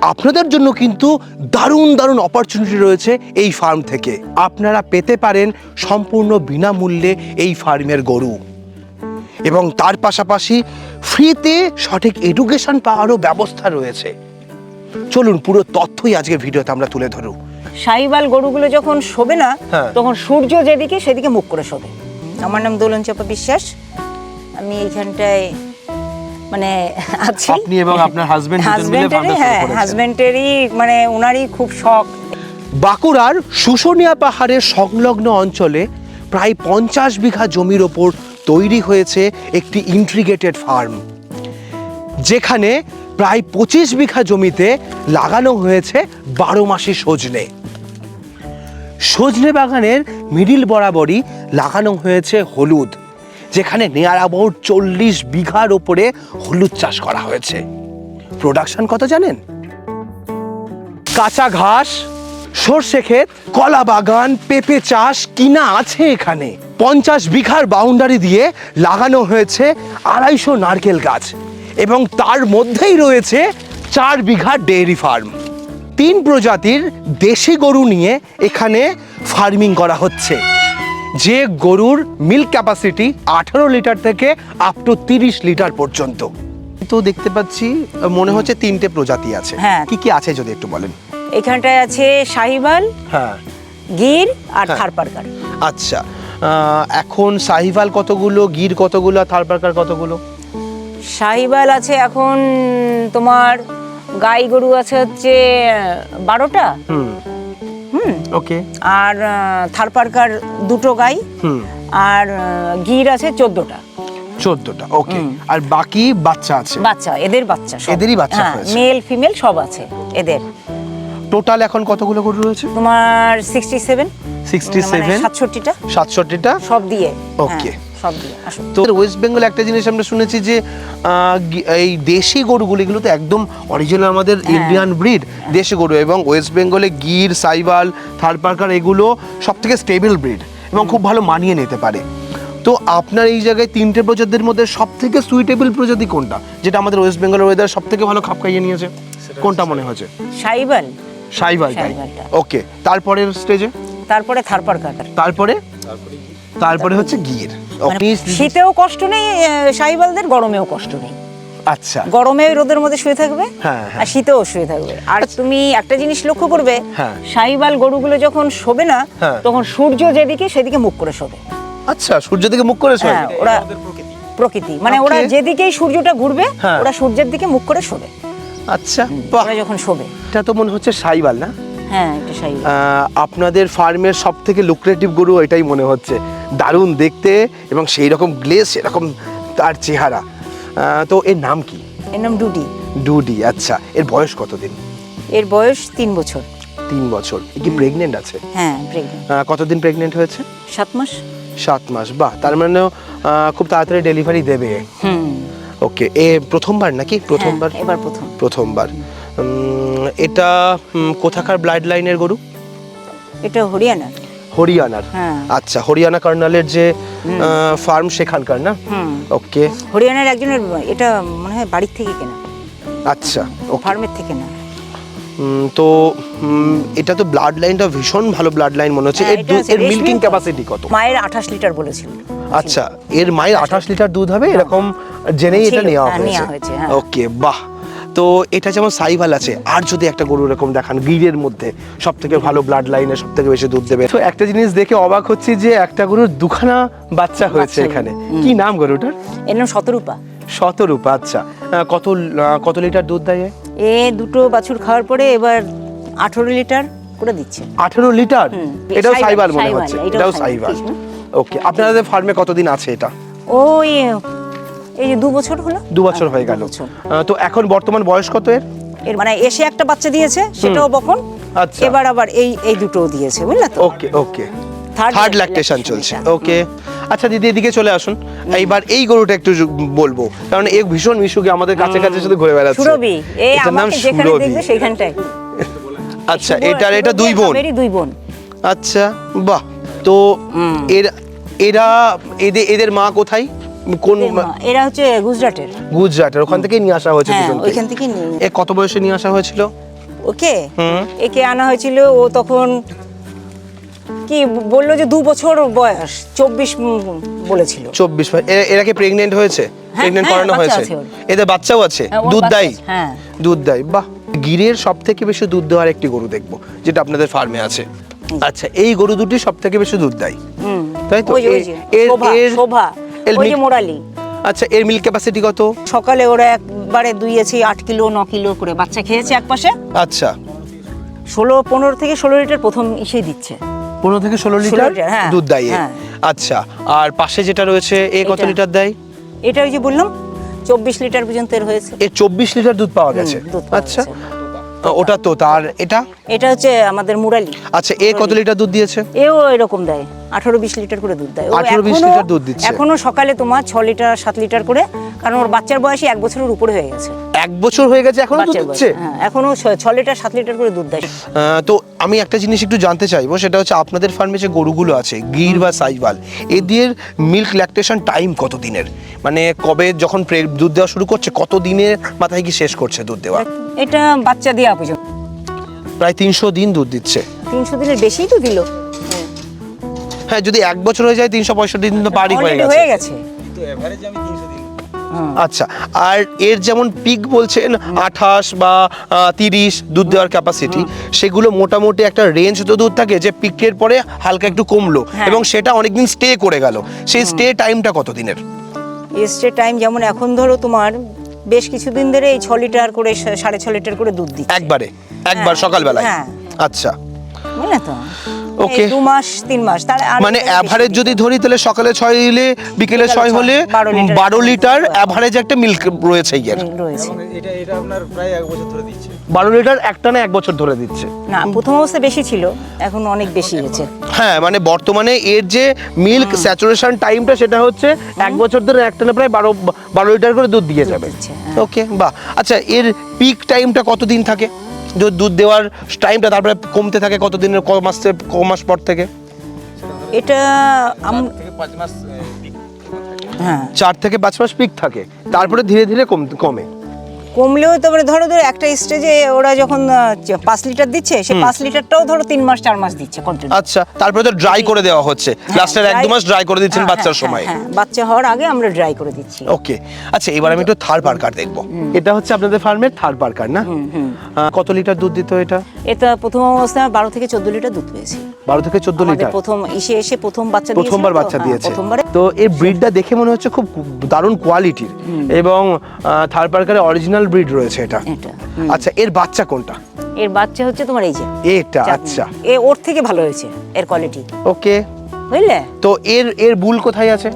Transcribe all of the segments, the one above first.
আপনাদের জন্য কিন্তু দারুণ দারুণ অপরচুনিটি রয়েছে এই ফার্ম থেকে। আপনারা পেতে পারেন সম্পূর্ণ বিনামূল্যে এই ফার্মের গরু। এবং তার পাশাপাশি ফ্রিতে সঠিক এডুকেশন পাওয়ারও ব্যবস্থা রয়েছে। চলুন পুরো তথ্যই আজকে ভিডিওতে আমরা তুলে ধরব সাইবাল গরুগুলো যখন শোবে না হ্যাঁ। তখন সূর্য যেদিকে সেদিকে মুখ করে শোবে। আমার নাম দোলন চাপা বিশ্বাস। আমি এইখানটায় মানে আছি। আপনি এবং আপনার টা হাজবেন্ডেরই হ্যাঁ হাজবেন্ডেরই মানে ওনারই খুব শখ। বাঁকুড়ার শুশুনিয়া পাহাড়ের সংলগ্ন অঞ্চলে প্রায় পঞ্চাশ বিঘা জমির ওপর তৈরি হয়েছে একটি ইন্ট্রিগেটেড ফার্ম যেখানে প্রায় পঁচিশ বিঘা জমিতে লাগানো হয়েছে বারো মাসে সজনে। সজনে বাগানের মিডিল বরাবরই লাগানো হয়েছে হলুদ। যেখানে নেয়ার অ্যাবাউট চল্লিশ বিঘার ওপরে হলুদ চাষ করা হয়েছে। প্রোডাকশন কত জানেন? কাঁচা ঘাস, সর্ষে ক্ষেত, কলা বাগান, পেঁপে চাষ, কিনা আছে এখানে। পঞ্চাশ বিঘার বাউন্ডারি দিয়ে লাগানো হয়েছে আড়াইশো নারকেল গাছ এবং তার মধ্যেই রয়েছে চার বিঘা ডেয়ারি ফার্ম। তিন প্রজাতির দেশি গরু নিয়ে এখানে ফার্মিং করা হচ্ছে। যে গরুর মিল্ক ক্যাপাসিটি আঠারো লিটার থেকে আপ টু তিরিশ লিটার পর্যন্ত। তো দেখতে পাচ্ছি মনে হচ্ছে তিনটে প্রজাতি আছে। হ্যাঁ। কি কি আছে যদি একটু বলেন? এখানটায় আছে সাহিবাল হ্যাঁ। গির আর হ্যাঁ। থারপারকার। আচ্ছা এখন সাহিভাল কতগুলো গির কতগুলো আর থারপারকার কতগুলো? সাহিবাল আছে এখন তোমার গাই গরু আছে হচ্ছে বারোটা। হুম। হুম। ওকে আর থারপারকার দুটো গাই। আর গির আছে চোদ্দটা। চোদ্দটা ওকে আর বাকি বাচ্চা আছে? বাচ্চা এদের বাচ্চা সব। এদেরই বাচ্চা হ্যাঁ, মেল ফিমেল সব আছে এদের। টোটাল এখন কতগুলো গরু রয়েছে? তোমার সিক্সটি সেভেন সিক্সটি সেভেন সাতষট্টিটা। সাতষট্টিটা? সব দিয়ে। Okay. সব দিয়ে আসো তো ওয়েস্ট বেঙ্গল একটা জিনিস আমরা শুনেছি যে এই দেশি গরুগুলো এগুলো তো একদম অরিজিনাল আমাদের। ইন্ডিয়ান ব্রিড দেশি গরু। এবং ওয়েস্ট বেঙ্গলে গির সাইবাল থারপারকার এগুলো সব থেকে স্টেবল ব্রিড এবং খুব ভালো মানিয়ে নিতে পারে। তো আপনার এই জায়গায় তিনটে প্রজাতির মধ্যে সব থেকে সুইটেবল প্রজাতি কোনটা? যেটা আমাদের ওয়েস্ট বেঙ্গলের ওয়েদার সব থেকে ভালো খাপ খাইয়ে নিয়েছে। কোনটা মনে হয়েছে? সাইবাল। সাইবালটাই ওকে তারপরের স্টেজে তারপরে থারপারকার তারপরে? তারপরে হচ্ছে গির। মানে শীতেও কষ্ট নেই সাহিবালদের গরমেও কষ্ট নেই। আচ্ছা। গরমে রোদের মধ্যে শুয়ে থাকবে হ্যাঁ, হ্যাঁ। আর শীতেও শুয়ে থাকবে। আর তুমি একটা জিনিস লক্ষ্য করবে হ্যাঁ। সাহিবাল গরুগুলো যখন শোবে না। তখন সূর্য যেদিকে সেদিকে মুখ করে শোবে। আচ্ছা সূর্য দিকে মুখ করে? হ্যাঁ ওরা প্রকৃতি। মানে ওরা যেদিকেই সূর্যটা ঘুরবে। ওরা সূর্যের দিকে মুখ করে শোবে। আচ্ছা ওরা যখন শোবে। এটা তো মনে হচ্ছে সাইবাল না? হ্যাঁ এটা আপনাদের ফার্মের সব থেকে লুক্রেটিভ গরু এটাই মনে হচ্ছে। দারুণ দেখতে এবং সেই রকম গ্লেস এরকম তার চেহারা। তো এর নাম কি? এর নাম ডুডি। ডুডি আচ্ছা। এর বয়স কতদিন? এর বয়স তিন বছর। তিন বছর। কি প্রেগনেন্ট আছে? হ্যাঁ কতদিন প্রেগনেন্ট হয়েছে? সাত মাস। সাত মাস। বাহ তার মানে খুব তাড়াতাড়ি ডেলিভারি দেবে। হুম। ওকে এ প্রথমবার নাকি? প্রথমবার? হ্যাঁ, এবার প্রথম। প্রথমবার। এটা কোথাকার ব্লাড লাইনের গরু? এটা হরিয়ানা হরিয়ানার? হ্যাঁ। আচ্ছা হরিয়ানা কর্নালের যে ফার্ম সেখানকার না? ওকে হরিয়ানার একজনের এটা মনে হয় বাড়ির থেকে কেনা। আচ্ছা ওকে ফার্মের থেকে না। তো এটা তো ব্লাড লাইনটা ভীষণ ভালো ব্লাড লাইন মনে হচ্ছে। হ্যাঁ, এর এর মিল্কিং ক্যাপাসিটি কত? মায়ের আঠাশ লিটার বলেছিল। আচ্ছা এর মায়ের আঠাশ লিটার। দুধ হবে? এরকম জেনেই এটা নেওয়া হ্যাঁ, হয়েছে। হ্যাঁ। ওকে বাহ। তো এটা যেমন সাইভাল আছে আর যদি একটা গরু এরকম দেখান গিরের মধ্যে সব থেকে ভালো ব্লাড লাইনে সব থেকে বেশি দুধ দেবে। তো একটা জিনিস দেখে অবাক হচ্ছি যে একটা গরুর দুখানা বাচ্চা হয়েছে এখানে। কি নাম গরুটার? এর নাম শতরূপা। শতরূপা আচ্ছা। কত কত লিটার দুধ দেয় এ? দুটো বাছুর খাওয়ার পরে এবার আঠেরো লিটার করে দিচ্ছে। আঠেরো লিটার? এটাও সাইবাল মনে হচ্ছে। এটাও সাইবাল ওকে আপনাদের ফার্মে কতদিন আছে এটা? ওই এই যে দু বছর হলো? দু বছর হয়ে গেল। তো এখন বর্তমান বয়স কত এর? এর মানে এসে একটা বাচ্চা দিয়েছে সেটাও বকন। আচ্ছা। এবার আবার এই এই দুটো দিয়েছে বুঝলে তো? ওকে ওকে। থার্ড ল্যাকটেশন চলছে ওকে। আচ্ছা দিদি এদিকে চলে আসুন। এইবার এই গরুটা একটু বলব। কারণ এ ভীষণ মিশুকে আমাদের কাছে কাছে শুধু ঘুরে বেড়াচ্ছে। সুরভি এই আমাকে যেখানে দেখবে সেইখানটায়। আচ্ছা এটার এটা দুই বোন। দুই বোন। আচ্ছা বাহ। তো এর এরা এদের এদের মা কোথায়? কোন এরা হচ্ছে গুজরাটের। গুজরাটের ওখান থেকেই নিয়ে আসা হয়েছে হ্যাঁ দুজনকে। থেকে নিয়ে এ কত বয়সে নিয়ে আসা হয়েছিল? ওকে? একে আনা হয়েছিল ও তখন কি বলল যে দু বছর বয়স চব্বিশ বলেছিল। চব্বিশ এরা কি প্রেগনেন্ট হয়েছে? প্রেগনেন্ট হ্যাঁ, করানো হয়েছে? এদের বাচ্চাও আছে? হ্যাঁ, দুধ দেয়? হ্যাঁ। দুধ দেয়। বাহ! গিরের সব থেকে বেশি দুধ দেওয়ার একটি গরু দেখব যেটা আপনাদের ফার্মে আছে। আচ্ছা এই গরু দুটি সব থেকে বেশি দুধ দেয়। তাই তো? এর- শোভা, ওই যে মোরালি। আচ্ছা এর মিল্ক ক্যাপাসিটি কত? সকালে ওরা একবারে দুইয়েছে আট কিলো ন কিলো করে বাচ্চা খেয়েছে এক পাশে আচ্ছা। ষোলো পনেরো থেকে ষোলো লিটার প্রথম ইসে দিচ্ছে। পনেরো থেকে ষোলো লিটার লিটার, হ্যাঁ, দুধ দেয় হ্যাঁ। আচ্ছা আর পাশে যেটা রয়েছে এ কত লিটার দেয়? এটা ওই যে বললাম চব্বিশ লিটার পর্যন্ত এর হয়েছে। এ চব্বিশ লিটার দুধ পাওয়া গেছে। আচ্ছা। ওটা তো তার এটা? এটা হচ্ছে আমাদের মুরালি। আচ্ছা এ কত লিটার দুধ দিয়েছে? এও এরকম দেয়। আঠারো বিশ লিটার করে দুধ দেয়। 18-20 এখনো- লিটার দুধ দিচ্ছে। এখনও সকালে তোমার ছ লিটার সাত লিটার করে কারণ ওর বাচ্চার বয়সই এক বছরের উপরে হয়ে গেছে। এক বছর হয়ে গেছে এখনও দুধ দিচ্ছে? হ্যাঁ এখনও ছ- লিটার সাত লিটার করে দুধ দেয়। তো আমি একটা জিনিস একটু জানতে চাইব সেটা হচ্ছে আপনাদের ফার্মে যে গরুগুলো আছে গির বা সাইবাল এদের মিল্ক ল্যাকটেশন টাইম কত দিনের? মানে কবে যখন দুধ দেওয়া শুরু করছে কত দিনের মাথায় কি শেষ করছে দুধ দেওয়া? এটা বাচ্চা দেওয়া পর্যন্ত। প্রায় তিনশো দিন দুধ দিচ্ছে। তিনশো দিনের বেশিই তো দিল। হ্যাঁ যদি এক বছর হয়ে যায় তিনশো পঁয়ষট্টি দিন তো পারই হয়ে গেছে। হয়ে গেছে। তো এভারেজ আমি তিনশো দিন। হুম। আচ্ছা আর এর যেমন পিক বলছেন আঠাশ বা তিরিশ দুধ দেওয়ার ক্যাপাসিটি সেগুলো মোটামুটি একটা রেঞ্জ তো দুধ থাকে যে পিকের পরে হালকা একটু কমলো হ্যাঁ। এবং সেটা অনেকদিন স্টে করে গেল। সেই স্টে টাইমটা কত দিনের? স্টে টাইম যেমন এখন ধরো তোমার বেশ কিছুদিন ধরে এই ছ লিটার করে সাড়ে ছ লিটার করে দুধ দিচ্ছে। একবারে একবার হ্যাঁ, সকালবেলায়। হ্যাঁ। আচ্ছা। বুঝলে তো? এই দু মাস তিন মাস মানে অ্যাভারেজ যদি ধরি তাহলে সকালে ছয় হলে বিকেলে ছয় হলে বারো লিটার বারো লিটার রয়েছে। অ্যাভারেজ একটা মিল্ক রয়েছে এর রয়েছে। এটা এটা আপনার প্রায় এক বছর ধরে দিচ্ছে। বারো লিটার একটানা এক বছর ধরে দিচ্ছে? না প্রথম অবস্থা বেশি ছিল এখন অনেক বেশি হয়েছে। হ্যাঁ মানে বর্তমানে এর যে মিল্ক স্যাচুরেশন টাইমটা সেটা হচ্ছে এক বছর ধরে একটানা প্রায় বারো বারো লিটার করে দুধ দিয়ে যাবে। হ্যাঁ। ওকে বাহ। আচ্ছা এর পিক টাইমটা কতদিন থাকে? দুধ দেওয়ার টাইমটা তারপরে কমতে থাকে কতদিনের ক মাস থেকে- ক মাস পর থেকে? এটা আম- থেকে পাঁচ মাস এ, peak থাকে। হ্যাঁ। চার থেকে পাঁচ মাস পিক থাকে। তারপরে ধীরে ধীরে কম কমে। কমলেও তো মানে ধরো ধরো একটা স্টেজে ওরা যখন পাঁচ লিটার দিচ্ছে সে পাঁচ লিটারটাও ধরো তিন মাস চার মাস দিচ্ছে আচ্ছা তারপরে তো ড্রাই করে দেওয়া হচ্ছে। লাস্টের এক দু মাস ড্রাই করে দিচ্ছেন হ্যাঁ, বাচ্চার সময়। বাচ্চা হওয়ার আগে আমরা ড্রাই করে দিচ্ছি। ওকে আচ্ছা এবার আমি একটু থার্ড পার্কার দেখব। এটা হচ্ছে আপনাদের ফার্মের থার্ড পার্কার না? আহ, কত লিটার দুধ দিত এটা? এটা প্রথম অবস্থায় বারো থেকে চোদ্দ লিটার দুধ পেয়েছি বারো থেকে চোদ্দ লিটার? প্রথম এসে এসে প্রথম বাচ্চা প্রথমবার বাচ্চা হ্যাঁ, দিয়েছে। প্রথমবারে। তো এই ব্রিডটা দেখে মনে হচ্ছে খুব দারুণ কোয়ালিটির এবং থার্ড পার্কারের অরিজিনাল ব্রিড রয়েছে এটা। এটা আচ্ছা এর বাচ্চা কোনটা? এর বাচ্চা হচ্ছে তোমার এই যে এটা আচ্ছা। এ ওর থেকে ভালো হয়েছে এর কোয়ালিটি ওকে। বুঝলে? তো এর এর বুল কোথায় আছে?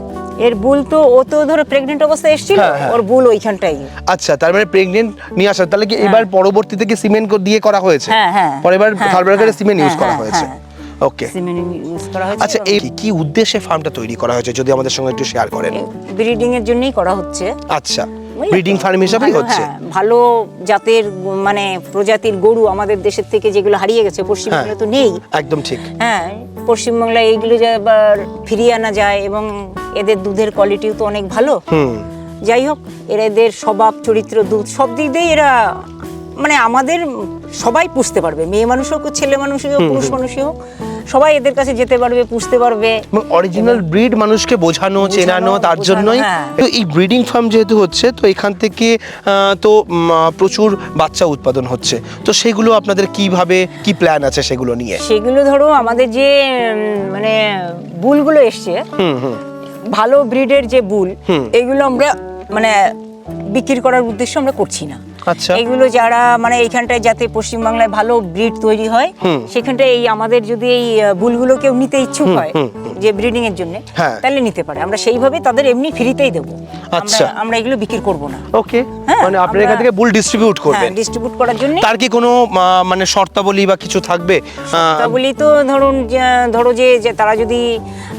এর বুল তো ও তো ধরো প্রেগনেন্ট অবস্থায় এসেছিল হ্যাঁ, হ্যাঁ। ওর বুল ওইখানটাই। আচ্ছা তার মানে প্রেগনেন্ট নিয়ে আসা তাহলে কি এবার পরবর্তীতে কি সিমেন্ট দিয়ে করা হয়েছে? হ্যাঁ, হ্যাঁ। পরে এবার হ্যাঁ, থার্ড হ্যাঁ, সিমেন্ট ইউজ হ্যাঁ, করা হ্যাঁ, হয়েছে। হ্যাঁ। ওকে করা আচ্ছা এই কি উদ্দেশ্যে ফার্মটা তৈরি করা হয়েছে যদি আমাদের সঙ্গে একটু শেয়ার করেন? ব্রিডিং এর জন্যই করা হচ্ছে। আচ্ছা? ব্রিডিং ফার্ম হিসাবেই হচ্ছে। হ্যাঁ, ভালো জাতের মানে প্রজাতির গরু আমাদের দেশের থেকে যেগুলো হারিয়ে গেছে পশ্চিমবঙ্গে তো নেই। একদম ঠিক। হ্যাঁ পশ্চিমবাংলায় এইগুলো যে আবার ফিরিয়ে আনা যায় এবং এদের দুধের কোয়ালিটিও তো অনেক ভালো। যাই হোক এরা এদের স্বভাব চরিত্র দুধ সব দিক দিয়ে এরা মানে আমাদের সবাই পুষতে পারবে। মেয়ে মানুষ হোক ছেলে মানুষই হোক পুরুষ মানুষই হোক সবাই এদের কাছে যেতে পারবে পুষতে পারবে। অরিজিনাল ব্রিড মানুষকে বোঝানো চেনানো তার জন্যই হ্যাঁ। তো এই ব্রিডিং ফার্ম যেহেতু হচ্ছে তো এখান থেকে তো প্রচুর বাচ্চা উৎপাদন হচ্ছে। তো সেগুলো আপনাদের কীভাবে কি প্ল্যান আছে সেগুলো নিয়ে? সেগুলো ধরো আমাদের যে মানে বুলগুলো এসছে ভালো ব্রিডের যে বুল। এগুলো আমরা মানে বিক্রি করার উদ্দেশ্য আমরা করছি না। আচ্ছা। এগুলো যারা মানে এইখানটায় যাতে পশ্চিমবাংলায় ভালো ব্রিড তৈরি হয় সেখানটায় এই আমাদের যদি এই বুলগুলো কেউ নিতে ইচ্ছুক হয় যে ব্রিডিং এর জন্য হ্যাঁ। তাহলে নিতে পারে। আমরা সেইভাবে তাদের এমনি ফ্রিতেই দেবো। আচ্ছা। আমরা- এগুলো বিক্রি করব না। ওকে। হ্যাঁ, মানে আপনার এখান থেকে বুল ডিস্ট্রিবিউট করবেন। ডিস্ট্রিবিউট করার জন্য তার কি কোনো মানে শর্তাবলী বা কিছু থাকবে? আহ, বলি তো ধরুন ধরো যে যে তারা যদি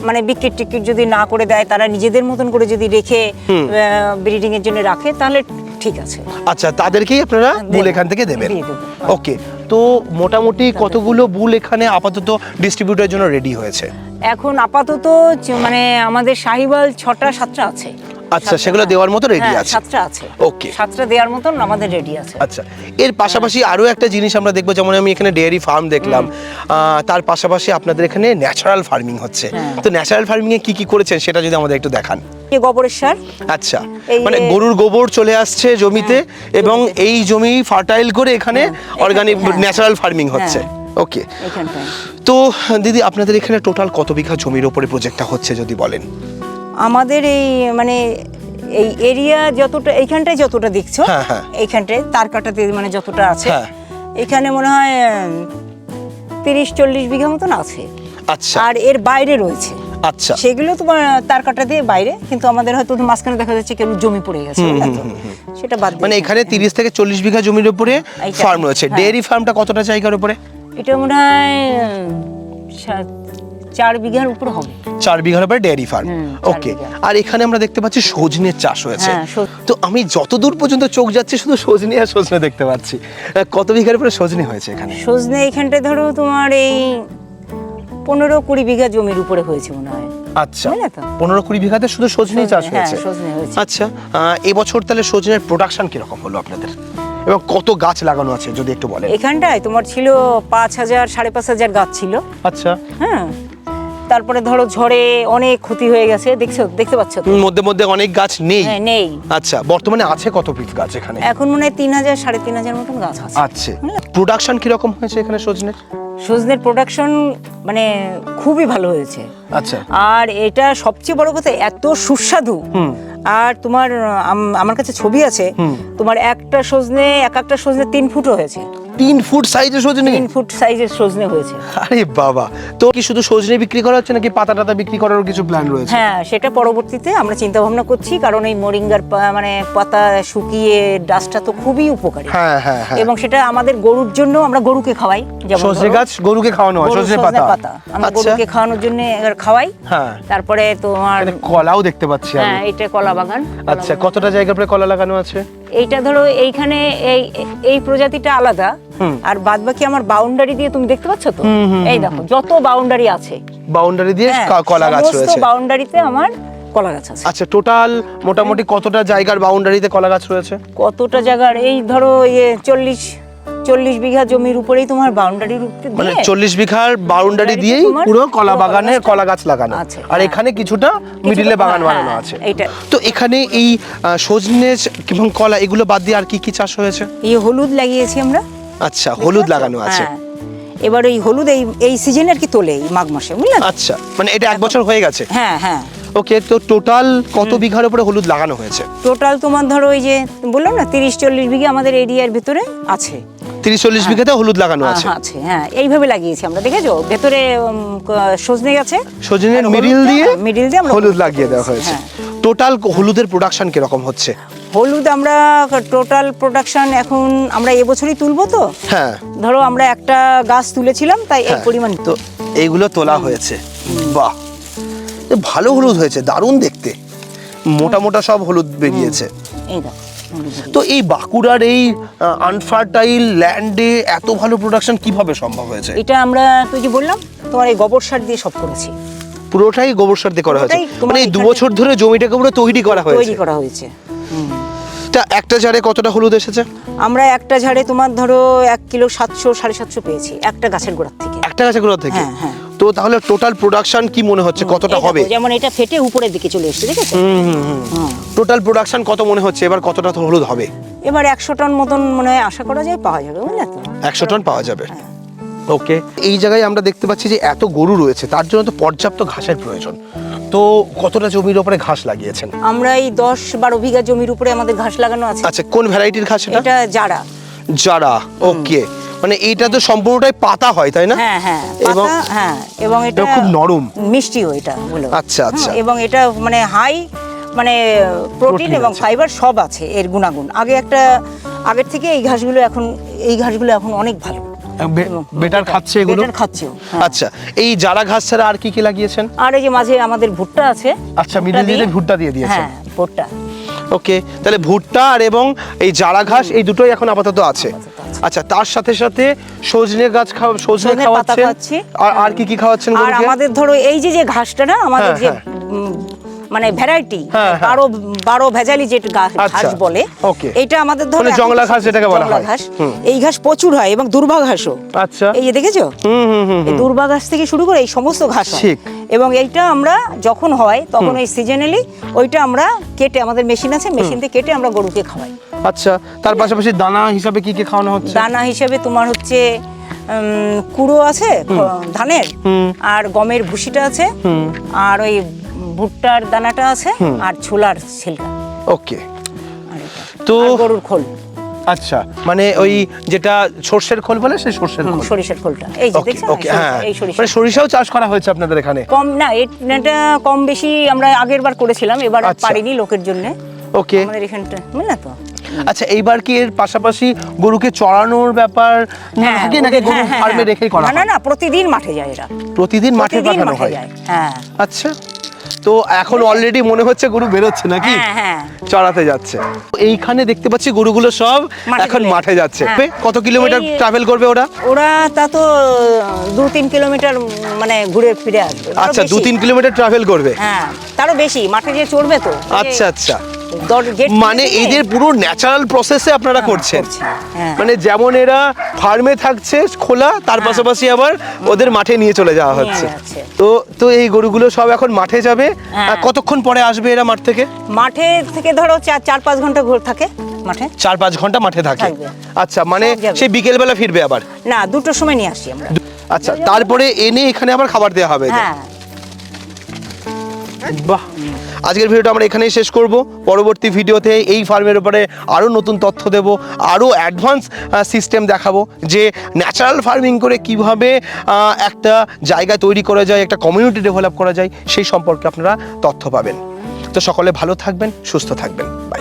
মানে বিক্রির টিকিট যদি না করে দেয় তারা নিজেদের মতন করে যদি রেখে ব্রিডিং এর জন্য রাখে তাহলে ঠিক আছে। আচ্ছা তাদেরকেই আপনারা বুল এখান থেকে দেবেন। ওকে তো মোটামুটি কতগুলো বুল এখানে আপাতত ডিস্ট্রিবিউটের জন্য রেডি হয়েছে? এখন আপাতত মানে আমাদের শাহিবাল ছটা সাতটা আছে। আচ্ছা সেগুলো দেওয়ার মতো রেডি হ্যাঁ, আছে। সাতটা আছে। ওকে। সাতটা দেওয়ার মতন আমাদের রেডি আছে। আচ্ছা এর পাশাপাশি আরও একটা জিনিস আমরা দেখব যেমন আমি এখানে ডেয়ারি ফার্ম দেখলাম। তার পাশাপাশি আপনাদের এখানে ন্যাচারাল ফার্মিং হচ্ছে। হ্যাঁ। তো ন্যাচারাল ফার্মিং এ কি কি করেছেন সেটা যদি আমাদের একটু দেখান। গোবরের সার আচ্ছা মানে গরুর গোবর চলে আসছে জমিতে এবং এই জমি ফার্টাইল করে এখানে অর্গানিক হ্যাঁ। ন্যাচারাল ফার্মিং হচ্ছে হ্যাঁ। ওকে তো দিদি আপনাদের এখানে টোটাল কত বিঘা জমির ওপরে প্রজেক্টটা হচ্ছে যদি বলেন আমাদের এই মানে এই এরিয়া যতটা এইখানটায় যতটা দেখছ হ্যাঁ, হ্যাঁ। এইখানটায় তার কাটাতে মানে যতটা আছে হ্যাঁ। এখানে মনে হয় তিরিশ চল্লিশ বিঘা মতন আছে আচ্ছা আর এর বাইরে রয়েছে আচ্ছা। সেগুলো তোমার তার কাটা দিয়ে বাইরে কিন্তু আমাদের হয়তো মাঝখানে দেখা যাচ্ছে কেউ জমি পড়ে গেছে সেটা বাদ মানে এখানে তিরিশ থেকে চল্লিশ বিঘা জমির উপরে ফার্ম রয়েছে। হ্যাঁ। ডেয়ারি ফার্মটা কতটা জায়গার উপরে? এটা মনে হয় চার বিঘার উপর হবে। চার বিঘার উপরে ডেয়ারি ফার্ম ওকে আর এখানে আমরা দেখতে পাচ্ছি সজনের চাষ হয়েছে। হ্যাঁ, তো আমি যতদূর পর্যন্ত চোখ যাচ্ছে শুধু সজনে আর সজনে দেখতে পাচ্ছি। কত বিঘার উপরে সজনে হয়েছে এখানে? সজনে এখানটায় ধরো তোমার এই পনেরো কুড়ি বিঘা জমির উপরে হয়েছে মনে হয়। আচ্ছা? পনেরো কুড়ি বিঘাতে শুধু সজনেই চাষ হ্যাঁ, হয়েছে। আচ্ছা এবছর তাহলে সজনের প্রোডাকশন কীরকম হলো আপনাদের? এবং কত গাছ লাগানো আছে যদি একটু বলেন? এখানটায় তোমার ছিল পাঁচ হাজার সাড়ে পাঁচ হাজার গাছ ছিল। আচ্ছা। হ্যাঁ তারপরে ধরো ঝড়ে অনেক ক্ষতি হয়ে গেছে দেখছ? দেখতে পাচ্ছ মধ্যে মধ্যে অনেক গাছ নেই। হ্যাঁ নেই। আচ্ছা বর্তমানে আছে কত পিস গাছ এখানে? এখন মনে হয় তিন হাজার সাড়ে তিন হাজার মতন গাছ আছে। আছে। প্রোডাকশন কীরকম হয়েছে এখানে সজনের? সজনের প্রোডাকশন মানে খুবই ভালো হয়েছে। আচ্ছা। আর এটা সবচেয়ে বড় কথা এত সুস্বাদু। আর তোমার আম- আমার কাছে ছবি আছে। তোমার একটা সজনে এক একটা সজনে তিন ফুটও হয়েছে। তিন ফুট সাইজের সজনে? তিন ফুট সাইজের সজনে হয়েছে। আরে বাবা তো কি শুধু সজনে বিক্রি করা হচ্ছে নাকি পাতা টাতা বিক্রি করারও কিছু প্ল্যান রয়েছে? হ্যাঁ সেটা পরবর্তীতে আমরা চিন্তা ভাবনা করছি কারণ এই মরিঙ্গার মানে পাতা শুকিয়ে ডাস্টটা তো খুবই উপকারী। হ্যাঁ হ্যাঁ হ্যাঁ। এবং সেটা আমাদের গরুর জন্য আমরা গরুকে খাওয়াই যেমন সজনে গাছ গরুকে খাওয়ানো হয় সজনে পাতা। পাতা। আমরা আচ্ছা। গরুকে খাওয়ানোর জন্য খাওয়াই। হ্যাঁ। তারপরে তোমার কলাও দেখতে পাচ্ছি হ্যাঁ এটা কলা বাগান। আচ্ছা কতটা জায়গা পরে কলা লাগানো আছে? এইটা ধরো এইখানে এই এই প্রজাতিটা আলাদা আর বাদ বাকি আমার বাউন্ডারি দিয়ে তুমি দেখতে পাচ্ছ তো? এই দেখো যত বাউন্ডারি আছে। বাউন্ডারি দিয়ে হ্যাঁ, কলা গাছ রয়েছে। বাউন্ডারিতে আমার কলা গাছ আছে। আচ্ছা টোটাল মোটামুটি কতটা জায়গার বাউন্ডারিতে কলা গাছ রয়েছে? কতটা জায়গার? এই ধরো ইয়ে চল্লিশ চল্লিশ বিঘা জমির উপরেই তোমার বাউন্ডারির মানে চল্লিশ বিঘার বাউন্ডারি দিয়েই পুরো কলা বাগানে কলা গাছ লাগানো। আছে, আর হ্যাঁ। এখানে কিছুটা মিডিলে বাগান হ্যাঁ, বানানো আছে। তো এখানে এই সজনে এবং কলা এগুলো বাদ দিয়ে আর কি কি চাষ হয়েছে? এই হলুদ লাগিয়েছি আমরা। আচ্ছা হলুদ লাগানো আছে। হ্যাঁ। এবার ওই হলুদ এই এই সিজনে আর কি তোলে এই মাঘ মাসে বুঝলে? আচ্ছা মানে এটা এক বছর হয়ে গেছে? হ্যাঁ হ্যাঁ। ওকে তো টোটাল কত বিঘার উপরে হলুদ লাগানো হয়েছে? টোটাল তোমার ধরো ওই যে বললাম না তিরিশ চল্লিশ বিঘা আমাদের এরিয়ার ভিতরে আছে। তিরিশ চল্লিশ বিঘাতে হলুদ লাগানো আছে। হ্যাঁ, আছে হ্যাঁ এইভাবে লাগিয়েছি আমরা। দেখেছ? ভেতরে সজনে গেছে? সজনে মিডিল দিয়ে মিডিল দিয়ে আমরা হলুদ লাগিয়ে দেওয়া হয়েছে। হ্যাঁ। টোটাল হলুদের প্রোডাকশন কীরকম হচ্ছে? হলুদ আমরা টোটাল প্রোডাকশন এখন আমরা এবছরই তুলবো তো? হ্যাঁ। ধরো আমরা একটা গাছ তুলেছিলাম তাই এই হ্যাঁ, পরিমাণ তো এইগুলো তোলা হয়েছে। বাহ! ভালো হলুদ হয়েছে দারুণ দেখতে। মোটা মোটা সব হলুদ বেরিয়েছে। এই। তো এই বাঁকুড়ার এই আনফার্টাইল ল্যান্ডে এত ভালো প্রোডাকশন কীভাবে সম্ভব হয়েছে? এটা আমরা তুই যে বললাম তোমার এই গোবর সার দিয়ে সব করেছি। পুরোটাই গোবর সার দিয়ে করা হয়েছে? মানে এই দু বছর ধরে জমিটাকে পুরো তৈরি করা হয়েছে? তৈরি করা হয়েছে। তা একটা ঝাড়ে কতটা হলুদ এসেছে? আমরা একটা ঝাড়ে তোমার ধরো এক কিলো সাতশো সাড়ে সাতশো পেয়েছি একটা গাছের গোড়ার থেকে। একটা গাছেরগুলো থেকে? হ্যাঁ, হ্যাঁ। তো তাহলে টোটাল প্রোডাকশন কি মনে হচ্ছে? কতটা হবে? যেমন এটা ফেটে উপরের দিকে চলে এসছে দেখেছ হুম। হুম টোটাল প্রোডাকশন কত মনে হচ্ছে? এবার কতটা তো হলুদ হবে? এবার একশো টন মতন মনে হয় আশা করা যায় পাওয়া যাবে বুঝলে তো? একশো টন পাওয়া যাবে। হ্যাঁ। ওকে এই জায়গায় আমরা দেখতে পাচ্ছি যে এত গরু রয়েছে তার জন্য তো পর্যাপ্ত ঘাসের প্রয়োজন। তো কতটা জমির ওপরে ঘাস লাগিয়েছেন? আমরা এই দশ বারো বিঘা জমির উপরে আমাদের ঘাস লাগানো আছে। আচ্ছা কোন ভ্যারাইটির ঘাস এটা? এটা জারা যারা ওকে মানে এইটা তো সম্পূর্ণটাই পাতা হয় তাই না? হ্যাঁ হ্যাঁ। এবং হ্যাঁ এবং এটা এটা খুব নরম। মিষ্টিও এটা আচ্ছা, আচ্ছা। হ্যাঁ, এবং এটা মানে হাই মানে প্রোটিন এবং ফাইবার সব আছে এর গুণাগুণ। আগে একটা আগের থেকে এই ঘাসগুলো এখন এই ঘাসগুলো এখন অনেক ভালো। বেটার খাচ্ছে এগুলো? বেটার খাচ্ছেও হ্যাঁ। আচ্ছা এই যারা ঘাস ছাড়া আর কি কি লাগিয়েছেন? আর এই যে মাঝে আমাদের ভুট্টা আছে আচ্ছা মিডিল দিয়ে ভুট্টা দিয়ে দিয়েছেন। হ্যাঁ ভুট্টা। ওকে তাহলে ভুট্টা আর এবং এই জারা ঘাস এই দুটোই এখন আপাতত আছে। আচ্ছা তার সাথে সাথে সজনে গাছ খাওয়া সজনে পাতা খাওয়াচ্ছেন? আর আর কি কি খাওয়াচ্ছেন আর আমাদের ধরো এই যে যে ঘাসটা না আমাদের হ্যাঁ, যে হ্যাঁ। মানে ভ্যারাইটি হ্যাঁ। বারো বারো ভেজালি যে ঘাস আচ্ছা, বলে এটা আমাদের ধরো মানে জংলা ঘাস যেটাকে বলা হয়। ঘাস। এই ঘাস প্রচুর হয় এবং দুর্বা ঘাসও। আচ্ছা। এই যে দেখেছ? হুম হুম হুম এই দুর্বা ঘাস থেকে শুরু করে এই সমস্ত ঘাস ঠিক। এবং এইটা আমরা যখন হয় তখন ওই সিজনালি ওইটা আমরা কেটে আমাদের মেশিন আছে মেশিন দিয়ে কেটে আমরা গরুকে খাওয়াই। আচ্ছা তার পাশাপাশি দানা হিসাবে কি কি খাওয়ানো হচ্ছে? দানা হিসাবে তোমার হচ্ছে কুড়ো আছে ধানের আর গমের ভুসিটা আছে আর ওই ভুট্টার দানাটা আছে আর ছোলার ছিলকা ওকে। তো গরুর খোল। আচ্ছা মানে ওই যেটা সর্ষের খোল বলে সেই সর্ষের খোল। সরিষার খোলটা। এই যে ওকে দেখছ? ওকে হ্যাঁ। এই সরিষা মানে সরিষাও চাষ করা হয়েছে আপনাদের এখানে? কম না এটা কম বেশি আমরা আগের বার করেছিলাম এবার আচ্ছা। পারিনি লোকের জন্য। ওকে। আমাদের এখানটা বুঝলে তো? আচ্ছা এইবার কি এর পাশাপাশি গরুকে চড়ানোর ব্যাপার? হ্যাঁ, থাকে নাকি গরু হ্যাঁ, হ্যাঁ, ফার্মে হ্যাঁ। রেখেই করা না না না প্রতিদিন মাঠে যায় এরা। প্রতিদিন মাঠে পাঠানো হয়? হ্যাঁ। আচ্ছা তো এখন অলরেডি মনে হচ্ছে গরু বেরোচ্ছে নাকি? হ্যাঁ হ্যাঁ। চড়াতে যাচ্ছে। এইখানে দেখতে পাচ্ছি গরুগুলো সব এখন মাঠে যাচ্ছে। হ্যাঁ। কত কিলোমিটার ট্রাভেল করবে ওরা? ওরা তা তো দু তিন কিলোমিটার মানে ঘুরে ফিরে আসবে। আচ্ছা দু তিন কিলোমিটার ট্রাভেল করবে? হ্যাঁ তারও বেশি মাঠে যে চড়বে তো। আচ্ছা আচ্ছা। মানে এদের পুরো ন্যাচারাল প্রসেসে আপনারা হ্যাঁ, করছেন। হ্যাঁ। মানে যেমন এরা ফার্মে থাকছে খোলা তার পাশাপাশি আবার ওদের মাঠে নিয়ে চলে যাওয়া হচ্ছে। তো তো এই গরুগুলো সব এখন মাঠে যাবে? হ্যাঁ। কতক্ষণ পরে আসবে এরা মাঠ থেকে? মাঠে থেকে ধরো চার চার পাঁচ ঘণ্টা ঘুর থাকে মাঠে। চার পাঁচ ঘণ্টা মাঠে থাকে। আচ্ছা মানে। সে বিকেলবেলা ফিরবে আবার? না দুটোর সময় নিয়ে আসি আমরা। আচ্ছা তারপরে এনে এখানে আবার খাবার দেওয়া হবে হ্যাঁ বাহ। আজকের ভিডিওটা আমরা এখানেই শেষ করব। পরবর্তী ভিডিওতে এই ফার্মের উপরে আরও নতুন তথ্য দেব আরও অ্যাডভান্স সিস্টেম দেখাবো যে ন্যাচারাল ফার্মিং করে কীভাবে একটা জায়গা তৈরি করা যায়, একটা কমিউনিটি ডেভেলপ করা যায়, সেই সম্পর্কে আপনারা তথ্য পাবেন। তো সকলে ভালো থাকবেন, সুস্থ থাকবেন। বাই